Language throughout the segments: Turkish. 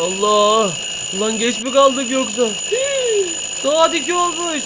Allah. Ulan geç mi kaldık yoksa? Saat iki olmuş.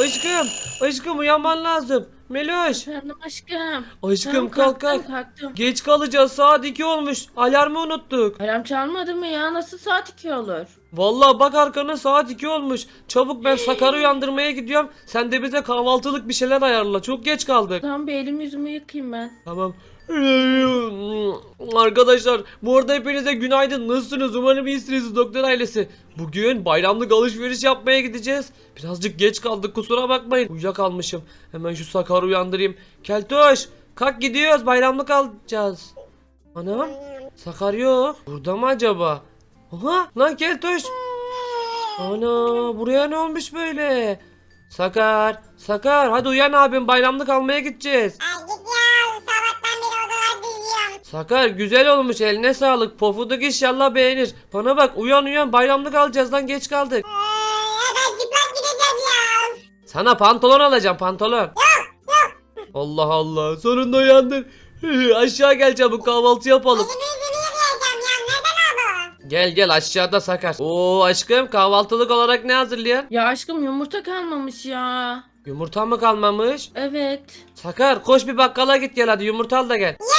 Aşkım. Aşkım uyanman lazım. Meloş. Efendim aşkım. Aşkım Tamam, kalk kalktım, kalk. kalktım. Geç kalacağız saat 2 olmuş. Alarmı unuttuk. Alarm çalmadı mı ya? Nasıl saat 2 olur? Vallahi bak arkana saat 2 olmuş. Çabuk ben Sakar'ı uyandırmaya gidiyorum. Sen de bize kahvaltılık bir şeyler ayarla. Çok geç kaldık. Tamam bir elimi yüzümü yıkayayım ben. Tamam. Arkadaşlar bu arada hepinize günaydın. Nasılsınız? Umarım iyisiniz doktor ailesi. Bugün bayramlık alışveriş yapmaya gideceğiz. Birazcık geç kaldık kusura bakmayın. Uyuyakalmışım. Hemen şu Sakar'ı uyandırayım. Keltoş kalk gidiyoruz bayramlık alacağız. Anam Sakar yok. Burada mı acaba? Aha lan Keltoş. Ana buraya ne olmuş böyle? Sakar, Sakar hadi uyan abim bayramlık almaya gideceğiz. Ay Sakar güzel olmuş eline sağlık. Pofuduk inşallah beğenir. Bana bak uyan uyan bayramlık alacağız lan geç kaldık. Ee, ya ben çıplak gideceğim ya. Sana pantolon alacağım pantolon. Allah Allah sonunda uyandın. Aşağı gel çabuk kahvaltı yapalım. Ya? Gel gel aşağıda Sakar. Oo aşkım kahvaltılık olarak ne hazırlayan? Ya aşkım yumurta kalmamış ya. Yumurta mı kalmamış? Evet. Sakar koş bir bakkala git gel hadi yumurta al da gel. Gidiyorum?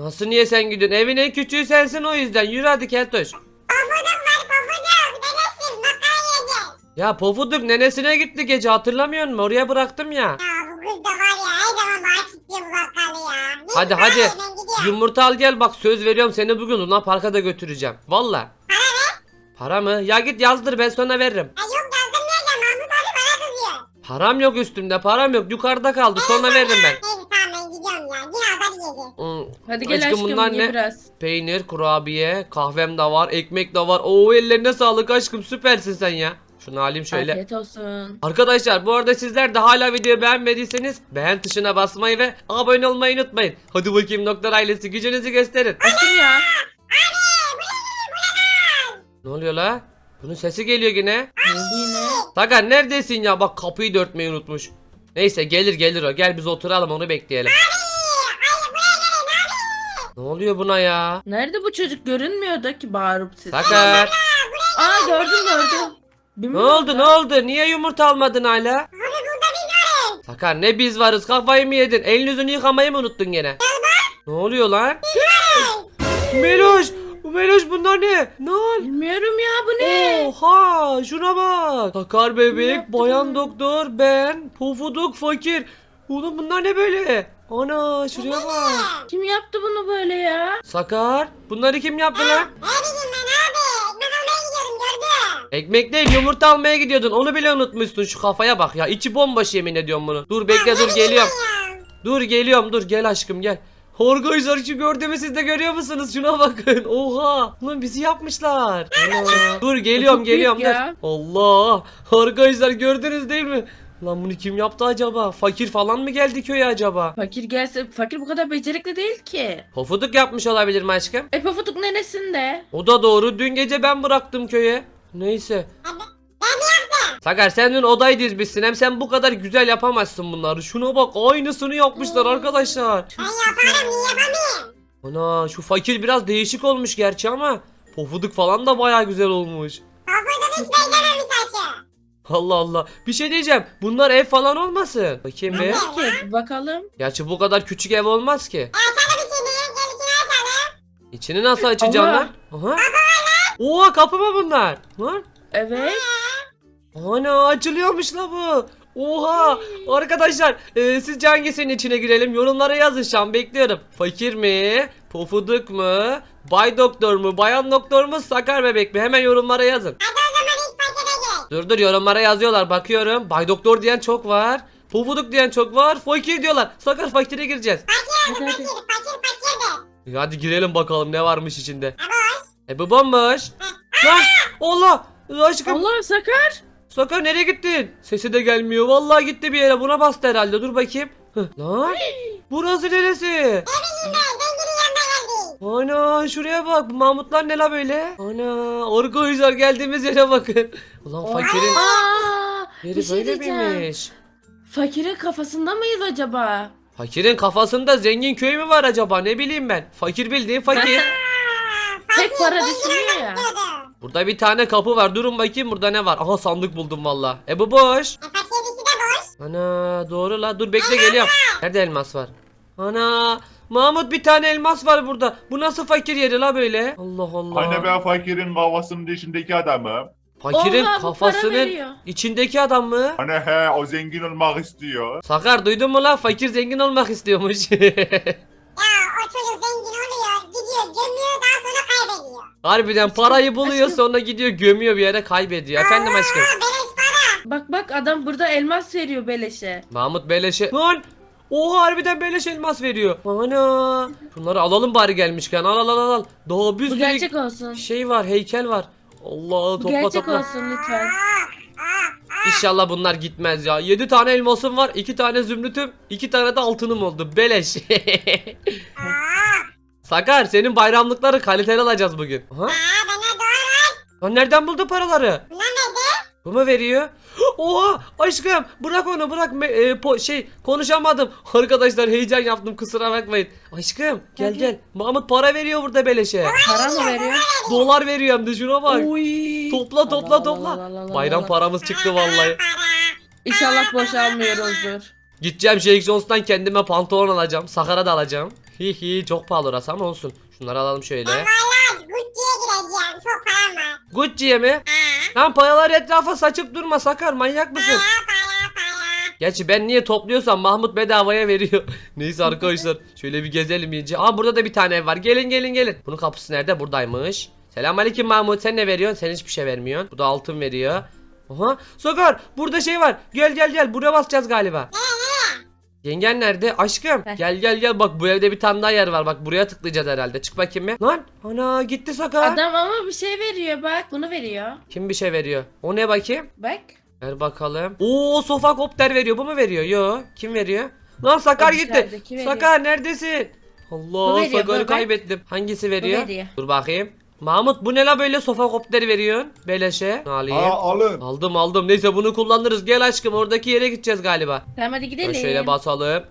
Nasıl niye sen gidiyorsun? Evin en küçüğü sensin o yüzden. Yürü hadi Keltoş. Pofuduk var pofuduk. Dedesin bakkala yiyeceğiz. Ya Pofuduk nenesine gitti gece hatırlamıyor musun? Oraya bıraktım ya. Ya bu kız da var ya her zaman bana kilitliyor bu bakkalı ya. Neyse, Hadi hadi. Ben gidiyorum. Yumurta al gel bak söz veriyorum seni bugün Luna Park'a da götüreceğim. Valla. Para ne? Para mı? Ya git yazdır ben sonra veririm. Ha yok yazdırmayacağım Mahmut abi bana kızıyor. Param yok üstümde param yok yukarıda kaldı sonra veririm ben. Neyse Hadi gel Aşkım, aşkım, bunlar ye ne? biraz. Peynir, kurabiye, kahvem de var, ekmek de var. Oo ellerine sağlık aşkım süpersin sen ya. Şunu alayım şöyle. Afiyet olsun. Arkadaşlar bu arada sizler de hala videoyu beğenmediyseniz beğen tuşuna basmayı ve abone olmayı unutmayın. Hadi bakayım doktor ailesi gücünüzü gösterin. Aşkım ya. Ne oluyor la? Bunun sesi geliyor yine. Sakar neredesin ya? Bak kapıyı dörtmeyi unutmuş. Neyse gelir gelir o. Gel biz oturalım onu bekleyelim. Ne oluyor buna ya? Nerede bu çocuk görünmüyor da ki bağırıp siz. Sakar. Aa gördüm gördüm. Bir Ne oldu ne oldu? Niye yumurta almadın hala? Abi burada biz varız. Sakar ne biz varız kafayı mı yedin? Elini yüzünü yıkamayı mı unuttun gene? Ne oluyor lan? Meloş! Meloş bunlar ne? Ne al? Bilmiyorum ya bu ne? Oha şuna bak. Sakar bebek, yaptı bayan doktor, ben, pofuduk, fakir. Oğlum bunlar ne böyle? Ana şuraya bak. Kim yaptı bunu böyle ya? Sakar bunları kim yaptı lan? Ne bileyim ben abi. Ekmek almaya gidiyorum gördüm. Ekmek değil yumurta almaya gidiyordun onu bile unutmuşsun şu kafaya bak ya içi bomboş yemin ediyorum bunu. Dur bekle dur geliyorum. Dur geliyorum dur gel aşkım gel. Arkadaşlar şu gördüğümü siz de görüyor musunuz? Şuna bakın. Oha. Lan bizi yapmışlar. Dur geliyorum Çok büyük geliyorum dur. ya. Allah. Arkadaşlar gördünüz değil mi? Lan bunu kim yaptı acaba? Fakir falan mı geldi köye acaba? Fakir gelse fakir bu kadar becerikli değil ki. Pofuduk yapmış olabilir mi aşkım? E pofuduk neresinde? O da doğru. Dün gece ben bıraktım köye. Neyse. Ben mi yaptım? Sakar sen dün odayı dizmişsin. Hem sen bu kadar güzel yapamazsın bunları. Şuna bak aynısını yapmışlar arkadaşlar. Ben yaparım niye yapamayayım? Ana şu fakir biraz değişik olmuş gerçi ama. Pofuduk falan da baya güzel olmuş. Pofuduk hiç. Allah Allah. Bir şey diyeceğim. Bunlar ev falan olmasın. Bakayım bir. Bakalım. Gerçi bu kadar küçük ev olmaz ki. Açalım içini. Nasıl açacaksın Allah. lan? Aha. Oha kapı mı bunlar? Lan. Evet. Ana açılıyormuş la bu. Oha arkadaşlar e, sizce hangisinin içine girelim yorumlara yazın şu an bekliyorum. Fakir mi? Pofuduk mu? Bay doktor mu? Bayan doktor mu? Sakar bebek mi? Hemen yorumlara yazın. Hadi o zaman ilk pakete gel. Dur dur yorumlara yazıyorlar bakıyorum. Bay doktor diyen çok var. Pofuduk diyen çok var. Fakir diyorlar. Sakar fakire gireceğiz. Fakir Hadi, fakir hadi. fakir fakir de. Hadi girelim bakalım ne varmış içinde. Ha boş. E bu bomboş. Lan Allah. Aşkım Allah sakar. Sakar nereye gittin? Sesi de gelmiyor. Vallahi gitti bir yere. Buna bastı herhalde. Dur bakayım. Hıh, Lan burası neresi? Ne bileyim ben. Ana şuraya bak. Bu Mahmutlar ne la böyle? Ana arkadaşlar geldiğimiz yere bakın. Ulan fakirin Aa, bir yeri şey böyle diyeceğim. miymiş? Fakirin kafasında mıyız acaba? Fakirin kafasında zengin köy mü var acaba ne bileyim ben. Fakir bildiğin fakir. Tek para düşünüyor ya. Burada bir tane kapı var durun bakayım burada ne var. Aha sandık buldum valla. E bu boş. E fakirisi de boş. Ana doğru la dur bekle geliyorum. Nerede elmas var? Ana Mahmut bir tane elmas var burada. Bu nasıl fakir yeri la böyle? Allah Allah. Hani ben fakirin kafasının içindeki adamım. Fakirin bu para kafasının içindeki adam mı? Hani he o zengin olmak istiyor. Sakar duydun mu la fakir zengin olmak istiyormuş. Ya o çocuk zengin oluyor. Gidiyor gömüyor daha sonra kaybediyor. Harbiden parayı buluyor aşkım. sonra gidiyor gömüyor bir yere kaybediyor. Efendim aşkım. Aa beleş para. Bak bak adam burada elmas veriyor beleşe. Mahmut beleşe... Lan! Oha harbiden beleş elmas veriyor. Ana! Bunları alalım bari gelmişken. Al al al al. Daha bir Bu sürü gerçek olsun. şey var heykel var. Allah Bu topla gerçek topla. olsun lütfen. İnşallah bunlar gitmez ya. 7 tane elmasım var. 2 tane zümrütüm. 2 tane de altınım oldu. Beleş. Sakar senin bayramlıkları kaliteli alacağız bugün. Aha. Aa bana doğru. Lan nereden buldu paraları? Bu mu veriyor? Oha aşkım bırak onu bırak Me- e, po- şey konuşamadım. Arkadaşlar heyecan yaptım kusura bakmayın. Aşkım gel Hadi. gel. Mahmut para veriyor burada beleşe. Para mı veriyor? Dolar veriyor hem de şuna bak. Oy. Topla topla Allah, topla. Allah, Allah, Allah, Bayram Allah. paramız çıktı vallahi. İnşallah boş almıyoruzdur. Gideceğim Shake Jones'tan kendime pantolon alacağım. Sakara da alacağım. Hihi çok pahalı orası ama olsun. Şunları alalım şöyle. Valla Gucci'ye gireceğim. Çok param var. Gucci'ye mi? Lan paraları etrafa saçıp durma Sakar manyak mısın? Gerçi ben niye topluyorsam Mahmut bedavaya veriyor. Neyse arkadaşlar şöyle bir gezelim iyice. Aa burada da bir tane ev var. Gelin gelin gelin. Bunun kapısı nerede? Buradaymış. Selamünaleyküm Mahmut. Sen ne veriyorsun? Sen hiçbir şey vermiyorsun. Bu da altın veriyor. Aha. Sakar burada şey var. Gel gel gel. Buraya basacağız galiba. Yengen nerede? Aşkım. Heh. Gel gel gel. Bak bu evde bir tane daha yer var. Bak buraya tıklayacağız herhalde. Çık bakayım bir. Lan. Ana gitti Sakar. Adam ama bir şey veriyor bak. Bunu veriyor. Kim bir şey veriyor? O ne bakayım? Bak. Ver bakalım. Oo sofa kopter veriyor. Bu mu veriyor? Yo. Kim veriyor? Lan Sakar gitti. Sakar neredesin? Allah Bu veriyor, Sakar'ı bu kaybettim. Hangisi veriyor? veriyor. Dur bakayım. Mahmut bu ne la böyle sofa kopteri veriyorsun? Beleşe. Alayım? Aa alın. Aldım aldım. Neyse bunu kullanırız. Gel aşkım oradaki yere gideceğiz galiba. Tamam hadi gidelim. Şöyle basalım.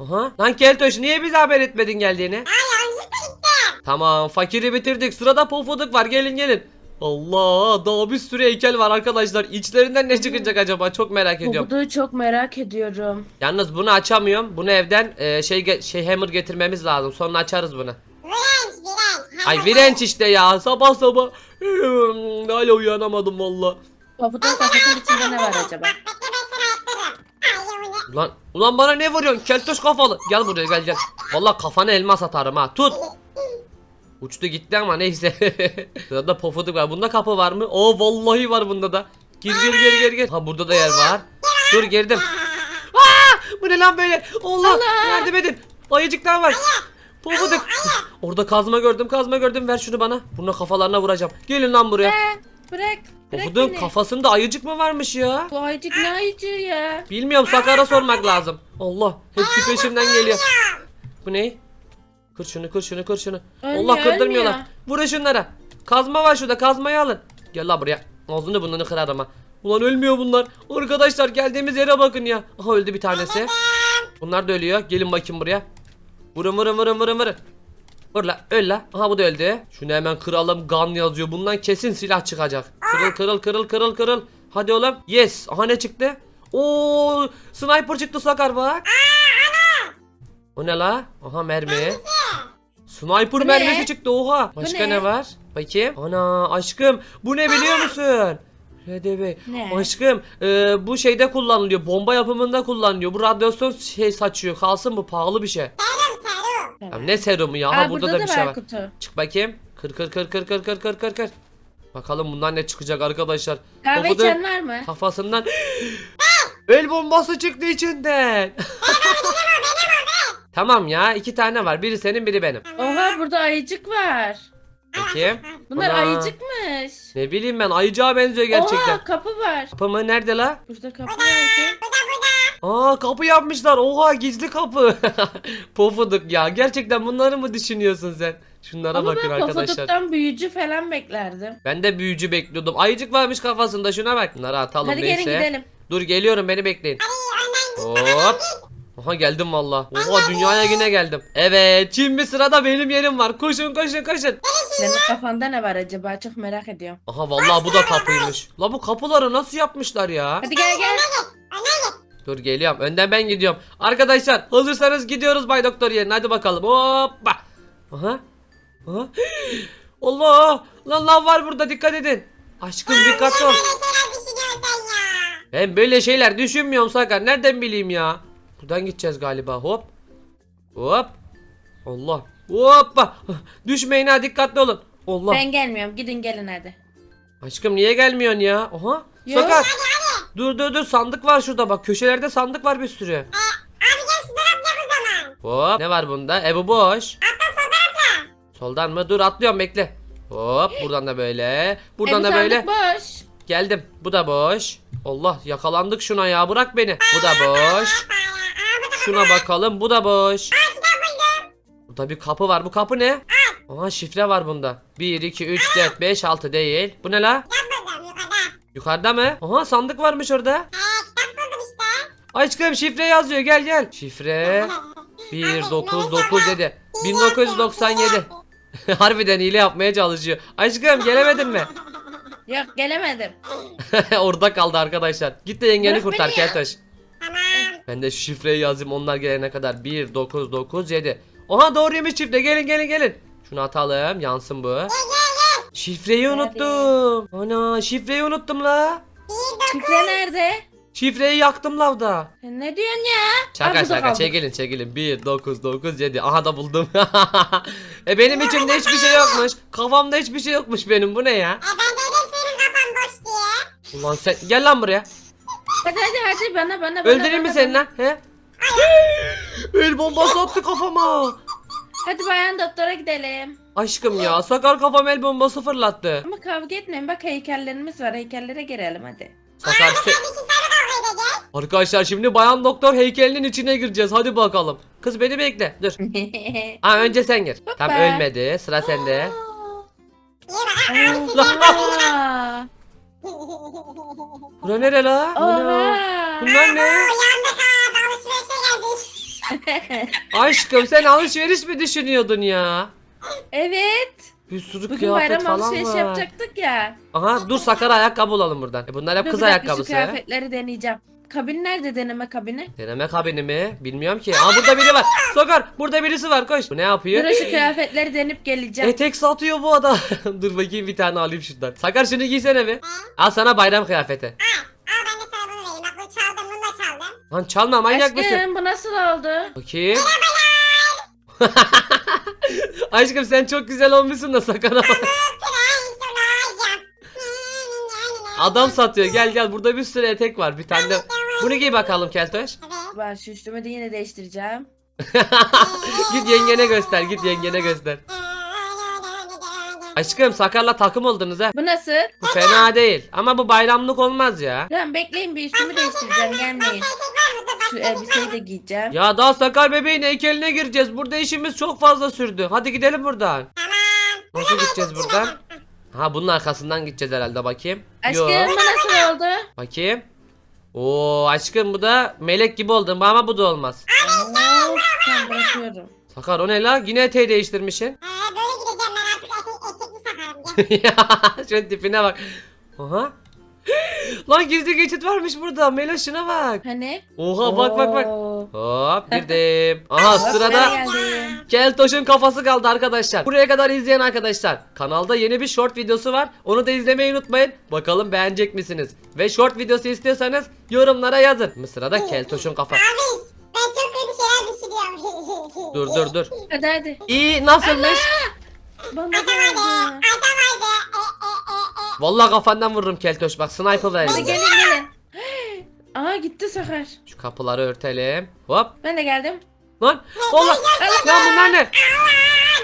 Aha. Lan Keltoş niye bize haber etmedin geldiğini? Aa yanlışlıkla gittim. Tamam fakiri bitirdik. Sırada pofuduk var. Gelin gelin. Allah daha bir sürü heykel var arkadaşlar. İçlerinden ne çıkacak acaba? Çok merak ediyorum. Bu çok merak ediyorum. Yalnız bunu açamıyorum. Bunu evden e, şey şey hammer getirmemiz lazım. Sonra açarız bunu. Virenç virenç. Ay virenç işte ya. Sabah sabah. Hala uyanamadım valla. Pofudun kafasının içinde ne var acaba? Ulan ulan bana ne vuruyorsun? Keltoş kafalı. Gel buraya gel gel. Valla kafana elmas atarım ha. Tut. Uçtu gitti ama neyse. Sırada pofuduk var. Bunda kapı var mı? Oo vallahi var bunda da. Gir gir gir gir gir. Ha burada da yer var. Dur girdim. Aa, bu ne lan böyle? Allah, yardım edin. Ayıcıklar var. Pofuduk. Orada kazma gördüm kazma gördüm. Ver şunu bana. Bununla kafalarına vuracağım. Gelin lan buraya. Bırak. Bırak Pofuduk'un beni. kafasında ayıcık mı varmış ya? Bu ayıcık ne ayıcığı ya? Bilmiyorum Sakar'a sormak lazım. Allah hepsi peşimden geliyor. Bu ne? Kır şunu kır şunu kır şunu. Ölmüyor, Allah kırdırmıyorlar. ölmüyor. Vurun şunlara. Kazma var şurada kazmayı alın. Gel lan buraya. Ağzını burnunu kırarım ha. Ulan ölmüyor bunlar. Arkadaşlar geldiğimiz yere bakın ya. Aha öldü bir tanesi. Bunlar da ölüyor. Gelin bakayım buraya. Vurun vurun vurun vurun vurun. Vur la öl la. Aha bu da öldü. Şunu hemen kıralım. Gun yazıyor. Bundan kesin silah çıkacak. Kırıl kırıl kırıl kırıl kırıl. Hadi oğlum. Yes. Aha ne çıktı? Oo, sniper çıktı Sakar bak. O ne la? Aha mermi. Sniper mermisi çıktı oha. Başka ne? ne? var? Bakayım. Ana aşkım bu ne biliyor musun? RDB. Ne? Aşkım e, bu şeyde kullanılıyor. Bomba yapımında kullanılıyor. Bu radyasyon şey saçıyor. Kalsın bu pahalı bir şey. Ya ne serumu ya? Aha Aa, burada, da bir şey var. kutu. Çık bakayım. Kır kır kır kır kır kır kır kır kır. Bakalım bundan ne çıkacak arkadaşlar. Kahve Kafadı- içen var mı? Kafasından El bombası çıktı içinden. tamam ya iki tane var. Biri senin biri benim. Oha burada ayıcık var. Bakayım. Bunlar Ana. ayıcıkmış. Ne bileyim ben ayıcağa benziyor gerçekten. Oha kapı var. Kapı mı nerede la? Burada kapı vardı. Aa kapı yapmışlar. Oha gizli kapı. Pofuduk ya. Gerçekten bunları mı düşünüyorsun sen? Şunlara Ama bakın ben arkadaşlar. pofuduktan büyücü falan beklerdim. Ben de büyücü bekliyordum. Ayıcık varmış kafasında şuna bak. Bunları atalım Hadi neyse. gelin gidelim. Dur geliyorum beni bekleyin. Hop. Aha geldim valla. Oha dünyaya yine geldim. Evet şimdi sırada benim yerim var. Koşun koşun koşun. Senin kafanda ne var acaba? Çok merak ediyorum. Aha vallahi bu da kapıymış. La bu kapıları nasıl yapmışlar ya? Hadi gel gel. Dur geliyorum. Önden ben gidiyorum. Arkadaşlar hazırsanız gidiyoruz Bay Doktor yerine. Hadi bakalım. Hoppa. Aha. Aha. Allah. Lan lav var burada dikkat edin. Aşkım dikkatli ol. Ya. Ben böyle şeyler düşünmüyorum Sakar. Nereden bileyim ya? Buradan gideceğiz galiba. Hop. Hop. Allah. Hoppa. Düşmeyin ha dikkatli olun. Allah. Ben gelmiyorum. Gidin gelin hadi. Aşkım niye gelmiyorsun ya? Aha. Yok. Sakar. Dur dur dur sandık var şurada bak. Köşelerde sandık var bir sürü. Abi gel şu taraf yap o zaman. Hop. Ne var bunda? E bu boş. Atla soldan atla. Soldan mı? Dur atlıyorum bekle. Hop buradan da böyle. Buradan E, bu da böyle. boş. Geldim. Bu da boş. Allah yakalandık şuna ya. Bırak beni. Bu da boş. Şuna bakalım. Bu da boş. Burada bir kapı var. Bu kapı ne? Aha şifre var bunda. 1 2 3 4 5 6 değil. Bu ne la? Yukarıda. Mı? Aha sandık varmış orada. Eee kitap buldum işte. Aşkım şifre yazıyor. Gel gel. Şifre 1 9 9 7 1997. Harbiden hile yapmaya çalışıyor. Aşkım gelemedin mi? Yok gelemedim. Orada kaldı arkadaşlar. Git de yengeni Bırak kurtar beni ya. Keltoş. Tamam. Ben de şu şifreyi yazayım onlar gelene kadar. 1 9 9 7. Oha doğruymuş şifre. Gelin gelin gelin. Şunu atalım. Yansın bu. Şifreyi unuttum. Ana şifreyi unuttum la. Şifre nerede? Şifreyi yaktım lavda. Sen ne diyorsun ya? Şaka şaka kaldık. çekilin çekilin. 1 9 9 7. Aha da buldum. e benim içimde hiçbir şey yokmuş. Kafamda hiçbir şey yokmuş benim. Bu ne ya? E ben dedim senin kafan boş diye. Ulan sen gel lan buraya. Hadi hadi hadi bana bana bana. Öldüreyim mi bana, seni bana. lan? He? El bombası attı kafama. Hadi bayan doktora gidelim. Aşkım ya sakar kafam el bombası fırlattı. Ama kavga etmeyin bak heykellerimiz var heykellere girelim hadi. Sakar se-. Arkadaşlar şimdi bayan doktor heykelinin içine gireceğiz. Hadi bakalım. Kız beni bekle. Dur. Aa önce sen gir. Hoppa. Tam ölmedi. Sıra sende. Oha. Bura nere la? Bu ne? Oha. Bunlar ne? Aşkım sen alışveriş mi düşünüyordun ya? Evet. Bir sürü Bugün kıyafet bayram falan alışveriş var. yapacaktık ya. Aha dur sakar ayakkabı bulalım buradan. E bunlar hep Dur, kız bir dakika, ayakkabısı. Şu kıyafetleri deneyeceğim. Kabin nerede deneme kabini? Deneme kabini mi? Bilmiyorum ki. Aa burada biri var. Sakar burada birisi var koş. Bu ne yapıyor? Dur şu kıyafetleri denip geleceğim. Etek satıyor bu adam. Dur bakayım bir tane alayım şuradan. Sakar şunu giysene bir. Al sana bayram kıyafeti. Al ben de sana bunu vereyim. Bak bunu çaldım bunu da çaldım. Lan çalma manyak mısın? Aşkım bu nasıl oldu? Bakayım. Aşkım sen çok güzel olmuşsun da sonra alacağım. Adam satıyor gel gel burada bir sürü etek var bir tane de. Bunu giy bakalım Keltoş. Ben şu üstümü de yine değiştireceğim. git yengene göster git yengene göster. Aşkım Sakar'la takım oldunuz ha. Bu nasıl? Bu fena değil ama bu bayramlık olmaz ya. Tamam bekleyin bir üstümü değiştireceğim gelmeyin. Şu elbiseyi de giyeceğim. Ya daha Sakar bebeğin heykeline gireceğiz. Burada işimiz çok fazla sürdü. Hadi gidelim buradan. Tamam. Nasıl gideceğiz buradan? Ha bunun arkasından gideceğiz herhalde bakayım. Aşkım Yo. bu nasıl oldu? Bakayım. Oo aşkım bu da melek gibi oldun ama bu da olmaz. Oo, tamam bırakıyorum. Sakar o ne la? Yine eteği değiştirmişsin. Ee, böyle gideceğim ben artık etek, etekli sakarım. Gel. ya şu tipine bak. Aha. Lan gizli geçit varmış burada. Melo şuna bak. Hani? Oha bak bak bak. Oo. Hop girdim. Aha sırada geldim? Keltoş'un kafası kaldı arkadaşlar. Buraya kadar izleyen arkadaşlar. Kanalda yeni bir short videosu var. Onu da izlemeyi unutmayın. Bakalım beğenecek misiniz? Ve short videosu istiyorsanız yorumlara yazın. Bu sırada Keltoş'un kafa. Abi ben çok kötü şeyler düşünüyorum. Dur dur dur. Hadi hadi. İyi nasılmış? Bana Adam hadi. geldi. Adam hadi. Vallahi kafandan vururum Keltoş bak sniper Hadi verelim. gelin gelin. Aa gitti Sakar. Şu kapıları örtelim. Hop. Ben de geldim. Lan. Allah. Lan bunlar ne? Allah!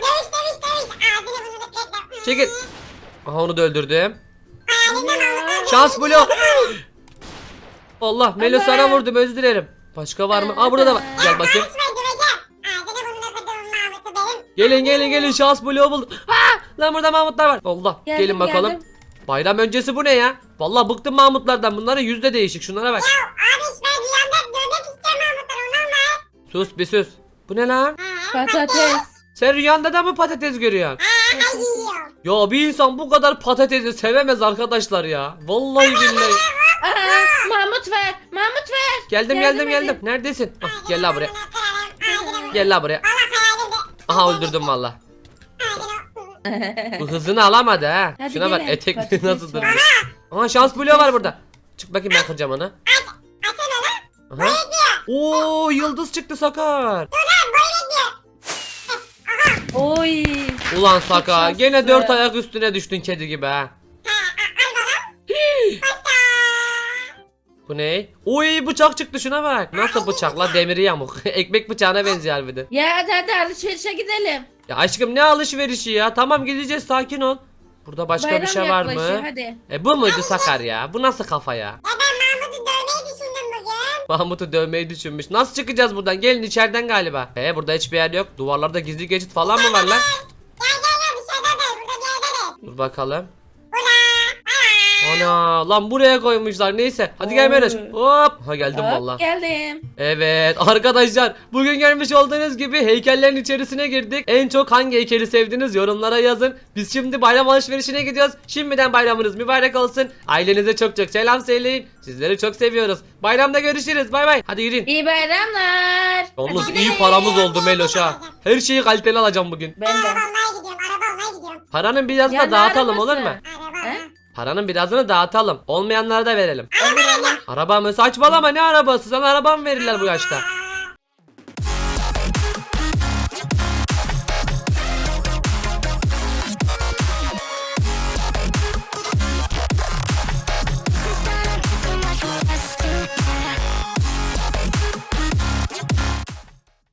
Dövüş dövüş dövüş. Ağzını burnunu kırdım. Çekil. Aha onu da öldürdüm. Şans bloğu. Allah Melo sana vurdum özür dilerim. Başka var mı? Aa burada da var. Gel bakayım. Konuşma döveceğim. Ağzını burnunu kırdım Mahmut'u benim. Gelin gelin gelin şans bloğu buldum. Aa, lan burada Mahmutlar var. Allah Geldim, gelin bakalım. geldim. Bayram öncesi bu ne ya? Vallahi bıktım Mahmutlardan. Bunların yüzde değişik. Şunlara bak. Abi ben bir anda dövmek istiyorum Mahmut'tan ondan mı? Sus bir sus. Bu ne lan? Patates. Sen rüyanda da mı patates görüyorsun? Ay yiyor. Ya bir insan bu kadar patatesi sevemez arkadaşlar ya. Vallahi billahi. Aa, Mahmut ver. Mahmut ver. Geldim Geldim, geldim geldim. Neredesin? Ah, gel la buraya. Gel la buraya. Aha öldürdüm valla. Bu hızını alamadı ha. Hadi Şuna bak gelin. etek Patates nasıl var. durmuş. Aha şans bloğu var burada. Çık bakayım ben kıracağım onu. Aha. Oo yıldız çıktı Sakar. Oy. Ulan Sakar şanslı. gene dört ayak üstüne düştün kedi gibi ha. Bu ne? Oy bıçak çıktı şuna bak. Nasıl bıçak la demiri yamuk. Ekmek bıçağına benziyor harbiden. Ya hadi hadi alışverişe gidelim. Ya aşkım ne alışverişi ya. Tamam gideceğiz sakin ol. Burada başka Bayram bir şey var yaklaşıyor, mı? Hadi. E bu muydu Sakar ya? Bu nasıl kafa ya? Ya ben Mahmut'u dövmeyi düşündüm bugün. Mahmut'u dövmeyi düşünmüş. Nasıl çıkacağız buradan? Gelin içeriden galiba. E burada hiçbir yer yok. Duvarlarda gizli geçit falan mı var lan? Gel gel gel dışarıda da burada bir yerde de. Dur bakalım. Ana lan buraya koymuşlar. Neyse. Hadi gel. Meroş. Hop. Ha geldim Hop, valla. Geldim. Evet arkadaşlar bugün görmüş olduğunuz gibi heykellerin içerisine girdik. En çok hangi heykeli sevdiniz yorumlara yazın. Biz şimdi bayram alışverişine gidiyoruz. Şimdiden bayramınız mübarek olsun. Ailenize çok çok selam söyleyin. Sizleri çok seviyoruz. Bayramda görüşürüz. Bay bay. Hadi yürüyün. İyi bayramlar. Yalnız iyi paramız oldu Meloş ha. Her şeyi kaliteli alacağım bugün. Ben de. Araba almaya gidiyorum. Araba almaya gidiyorum. Paranın birazını Ya da ne dağıtalım arabası? olur mu? Araba. Paranın birazını dağıtalım. Olmayanlara da verelim. Olur olur. Araba mı? Saçmalama ne arabası? Sana araba mı verirler bu yaşta?